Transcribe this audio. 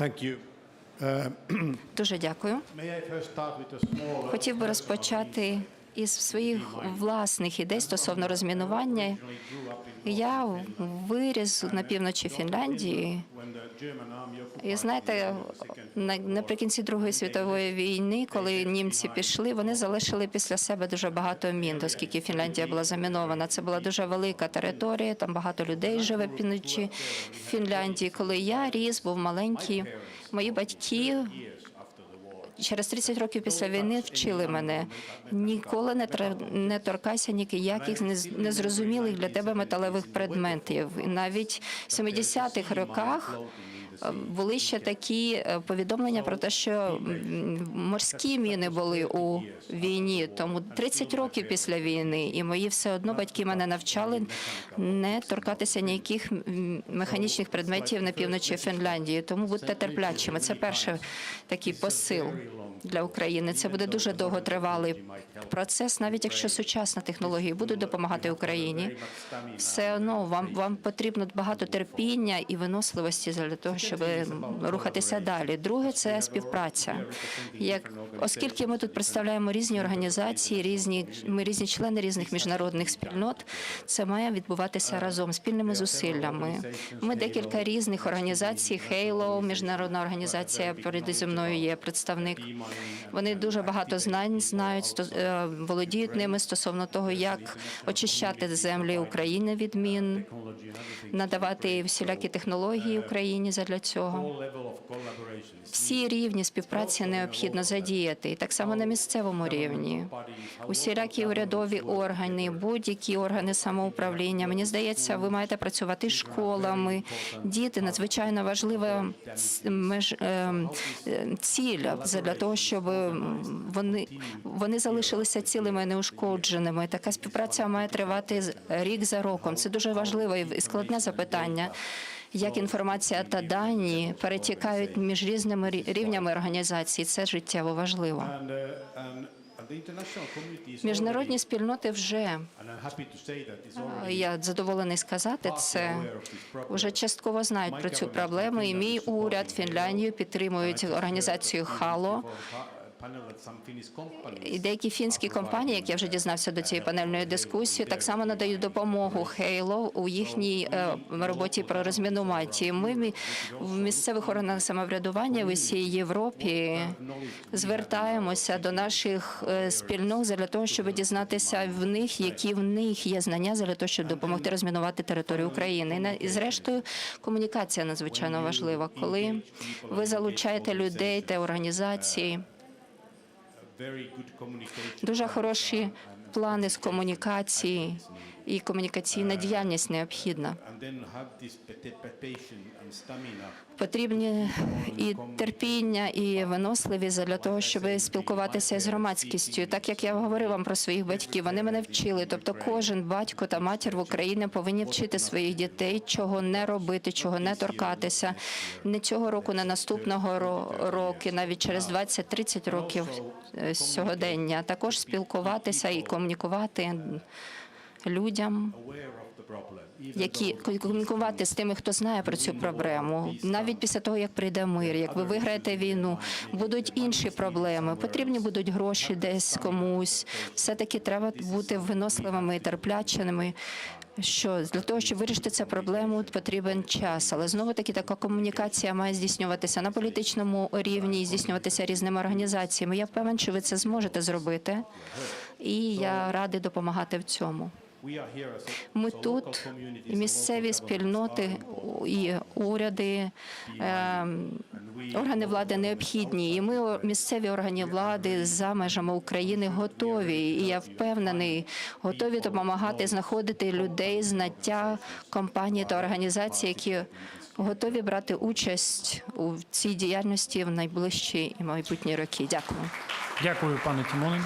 Thank you. Uh, Дуже дякую. Хотів би розпочати із своїх власних ідей стосовно розмінування. Я виріс на півночі Фінляндії. І знаєте, наприкінці Другої світової війни, коли німці пішли, вони залишили після себе дуже багато мін, оскільки Фінляндія була замінована. Це була дуже велика територія, там багато людей живе півночі Фінляндії. Коли я ріс, був маленький, мої батьки через 30 років після війни вчили мене ніколи не тр- не торкайся ніяких нез- незрозумілих для тебе металевих предметів. І навіть в 70-х роках. Е, Були ще такі е, повідомлення про те, що морські міни були у війні. Тому 30 років після війни, і мої все одно батьки мене навчали не торкатися ніяких механічних предметів на півночі Фінляндії. Тому будьте терплячими. Це перший такий посил для України. Це буде дуже довготривалий процес, навіть якщо сучасні технології будуть допомагати Україні. Все одно вам вам потрібно багато терпіння і виносливості для того, щоб рухатися далі. Друге це співпраця. Як оскільки ми тут представляємо різні організації, різні ми різні члени різних міжнародних спільнот, це має відбуватися разом спільними зусиллями. Ми декілька різних організацій. Хейло, міжнародна організація переді зі мною є представник. Вони дуже багато знань знають, сто- е, володіють ними стосовно того, як очищати землі України від мін, надавати всілякі технології Україні задля цього. Всі рівні співпраці необхідно задіяти, і так само на місцевому рівні. Усілякі урядові органи, будь-які органи самоуправління. Мені здається, ви маєте працювати з школами. Діти надзвичайно важлива ц- меж е, е, ціль для того, щоб вони вони залишилися цілими, неушкодженими. Така співпраця має тривати рік за роком. Це дуже важливе і складне запитання. Як інформація та дані перетікають між різними рі- рівнями організацій, це життєво важливо. Міжнародні спільноти вже already я задоволений сказати це. Вже частково знають про цю проблему, і мій уряд Фінляндію підтримують організацію Хало. І деякі фінські компанії, як я вже дізнався до цієї панельної дискусії, так само надають допомогу Хейло у їхній е, роботі про розмінування. Ми в місцевих органах самоврядування в усій Європі звертаємося до наших е, спільнот для того, щоб дізнатися в них, які в них є знання для того, щоб допомогти розмінувати територію України. І зрештою комунікація надзвичайно важлива, коли ви залучаєте людей та організації. Дуже хороші плани з комунікації і комунікаційна діяльність необхідна. Потрібні і терпіння, і виносливість для того, щоб спілкуватися з громадськістю. Так як я говорив вам про своїх батьків, вони мене вчили. Тобто, кожен батько та матір в Україні повинні вчити своїх дітей, чого не робити, чого не торкатися. Не цього року, не наступного ро- року, навіть через 20-30 років е, сьогодення. Також спілкуватися і комунікувати людям які комунікувати з тими, хто знає про цю проблему. Навіть після того, як прийде мир, як ви виграєте війну, будуть інші проблеми. Потрібні будуть гроші десь комусь. Все таки треба бути виносливими і терплячими. Що для того, щоб вирішити цю проблему, потрібен час, але знову таки така комунікація має здійснюватися на політичному рівні, і здійснюватися різними організаціями. Я впевнений, що ви це зможете зробити, і я радий допомагати в цьому. Ми тут, місцеві спільноти і уряди, ем, органи влади необхідні. І ми, місцеві органи влади за межами України, готові. І я впевнений, готові допомагати знаходити людей, знаття компанії та організації, які готові брати участь у цій діяльності в найближчі і майбутні роки. Дякую. Дякую, пане Тімонен.